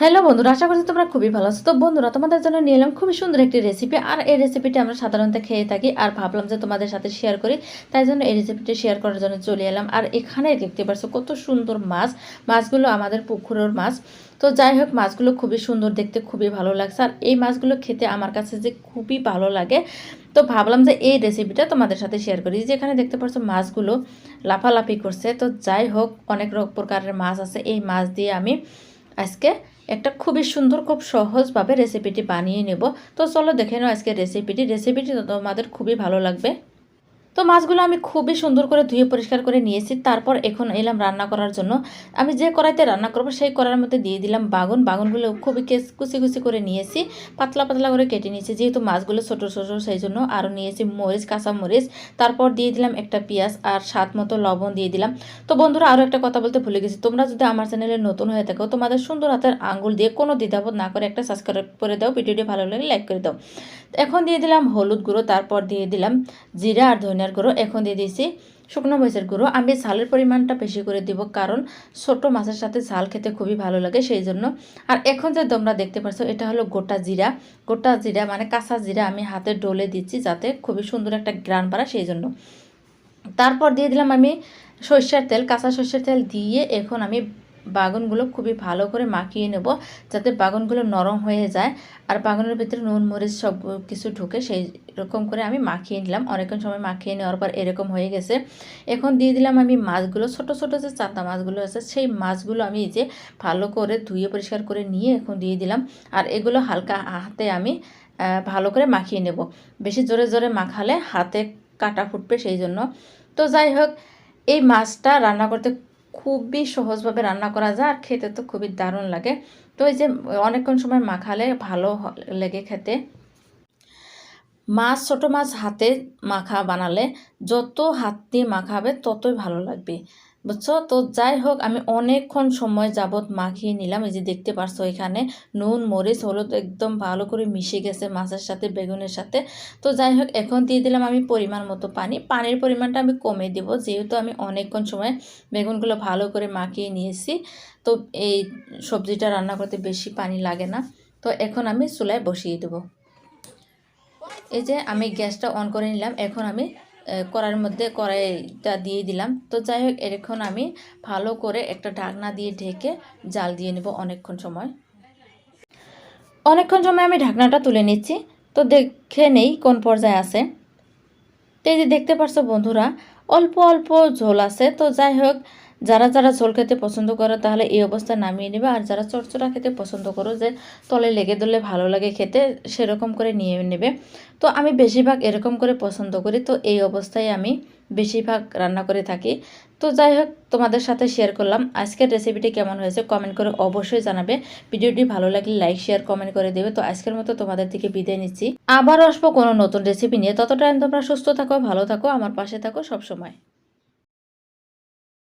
Hello বন্ধুরা, আশা করছি তোমরা খুবই ভালো আছো। তো বন্ধুরা, তোমাদের জন্য নিয়ে এলাম খুবই সুন্দর একটি রেসিপি আর এই রেসিপিটি আমরা সাধারণত খেয়ে থাকি আর ভাবলাম যে তোমাদের সাথে শেয়ার করি, তাই জন্য এই রেসিপিটি শেয়ার করার জন্য চলে এলাম। আর এখানে দেখতে পাচ্ছ কত সুন্দর মাছ, মাছগুলো আমাদের পুকুরের মাছ। তো যাই হোক, মাছগুলো খুবই সুন্দর, দেখতে খুবই ভালো লাগছে। আর এই মাছগুলো খেতে আমার কাছে যে খুবই ভালো লাগে, তো ভাবলাম যে এই রেসিপিটা তোমাদের সাথে শেয়ার করি। যেখানে দেখতে পাচ্ছ মাছগুলো লাফালাফি করছে। তো যাই হোক, অনেক প্রকারের মাছ আছে। এই মাছ দিয়ে আমি আজকে একটা খুবই সুন্দর, খুব সহজভাবে রেসিপিটি বানিয়ে নেব। তো চলো দেখে নাও আজকে রেসিপিটি রেসিপিটি তোমাদের খুবই ভালো লাগবে। তো মাছগুলো আমি খুবই সুন্দর করে ধুয়ে পরিষ্কার করে নিয়েছি। তারপর এখন এলাম রান্না করার জন্য। আমি যে কড়াইতে রান্না করব সেই কড়াইয়ের মধ্যে দিয়ে দিলাম বাগুন। বাগুনগুলো খুবই কেস কুচি কুচি করে নিয়েছি। পাতলা পাতলা করে কেটে নিয়েছি। যেহেতু মাছগুলো ছোটো ছোটো সেই জন্য আরও নিয়েছি মরিচ, কাঁচা মরিচ। তারপর দিয়ে দিলাম একটা পেঁয়াজ আর স্বাদ মতো লবণ দিয়ে দিলাম। তো বন্ধুরা, আরও একটা কথা বলতে ভুলে গেছি। তোমরা যদি আমার চ্যানেলে নতুন হয়ে থাকো, তোমাদের সুন্দর হাতের আঙ্গুল দিয়ে কোনো দ্বিধাবোধ না করে একটা সাবস্ক্রাইব করে দাও। ভিডিওটি ভালো লাগলে লাইক করে দাও। এখন দিয়ে দিলাম হলুদ গুঁড়ো। তারপর দিয়ে দিলাম জিরা আর ধনিয়ার গুঁড়ো এখন দিয়ে দিয়েছি। শুকনো মরিচের গুঁড়ো। আমি ঝালের পরিমাণটা বেশি করে দিব কারণ ছোট মাছের সাথে ঝাল খেতে খুবই ভালো লাগে সেই জন্য। আর এখন যে তোমরা দেখতে পাচ্ছ এটা হলো গোটা জিরা। গোটা জিরা মানে কাঁচা জিরা আমি হাতে ডলে দিচ্ছি যাতে খুবই সুন্দর একটা গ্রান পারা সেই জন্য। তারপর দিয়ে দিলাম আমি সর্ষের তেল। কাঁচা সর্ষের তেল দিয়ে এখন আমি বাগুনগুলো খুবই ভালো করে মাখিয়ে নেব যাতে বাগুনগুলো নরম হয়ে যায়। আর বাগুনের ভিতরে নুন, মরিচ সব কিছু ঢুকে সেই রকম করে আমি মাখিয়ে নিলাম। অনেকক্ষণ সময় মাখিয়ে নেওয়ার পর এরকম হয়ে গেছে। এখন দিয়ে দিলাম আমি মাছগুলো, ছোট ছোট যে চাতা মাছগুলো আছে সেই মাছগুলো আমি যে ভালো করে ধুয়ে পরিষ্কার করে নিয়ে এখন দিয়ে দিলাম। আর এগুলো হালকা হাতে আমি ভালো করে মাখিয়ে নেব। বেশি জোরে জোরে মাখালে হাতে কাটা ফুটবে সেই জন্য। তো যাই হোক, এই মাছটা রান্না করতে খুবই সহজভাবে রান্না করা যায় আর খেতে তো খুবই দারুণ লাগে। তো এই যে অনেকক্ষণ সময় মাখালে ভালো লেগে খেতে। মাছ, ছোটো মাছ হাতে মাখা বানালে যত হাত দিয়ে মাখাবে ততই ভালো লাগবে। বুঝছ? তো যাই হোক, আমি অনেকক্ষণ সময় যাবৎ মাখিয়ে নিলাম। এই যে দেখতে পারছ এখানে নুন, মরিচ, হলুদ একদম ভালো করে মিশে গেছে মাছের সাথে, বেগুনের সাথে। তো যাই হোক, এখন দিয়ে দিলাম আমি পরিমাণ মতো পানি। পানির পরিমাণটা আমি কমে দেব, যেহেতু আমি অনেকক্ষণ সময় বেগুনগুলো ভালো করে মাখিয়ে নিয়েছি। তো এই সবজিটা রান্না করতে বেশি পানি লাগে না। তো এখন আমি চুলায় বসিয়ে দেবো। এই যে আমি গ্যাসটা অন করে নিলাম। এখন আমি কড়াইয়ের মধ্যে কড়াইটা দিয়ে দিলাম। তো যাই হোক এরক্ষণ আমি ভালো করে একটা ঢাকনা দিয়ে ঢেকে জাল দিয়ে নেব অনেকক্ষণ সময়। অনেকক্ষণ সময় আমি ঢাকনাটা তুলে নিচ্ছি। তো দেখে নেই কোন পর্যায়ে আছে। তো এই যে দেখতে পারছ বন্ধুরা, অল্প অল্প ঝোল আছে। তো যাই হোক যারা যারা ঝোল খেতে পছন্দ করো, তাহলে এই অবস্থা নামিয়ে নেবে। আর যারা চটচড়া খেতে পছন্দ করো, যে তলে লেগে দিলে ভালো লাগে খেতে, সেরকম করে নিয়ে নেবে। তো আমি বেশিরভাগ এরকম করে পছন্দ করি। তো এই অবস্থায় আমি বেশিরভাগ রান্না করে থাকি। তো যাই হোক, তোমাদের সাথে শেয়ার করলাম। আজকের রেসিপিটি কেমন হয়েছে কমেন্ট করে অবশ্যই জানাবে। ভিডিওটি ভালো লাগলে লাইক শেয়ার কমেন্ট করে দেবে। তো আজকের মতো তোমাদের থেকে বিদায় নিচ্ছি। আবার আসব কোনো নতুন রেসিপি নিয়ে। ততটা তোমরা সুস্থ থাকো, ভালো থাকো, আমার পাশে থাকো সবসময়।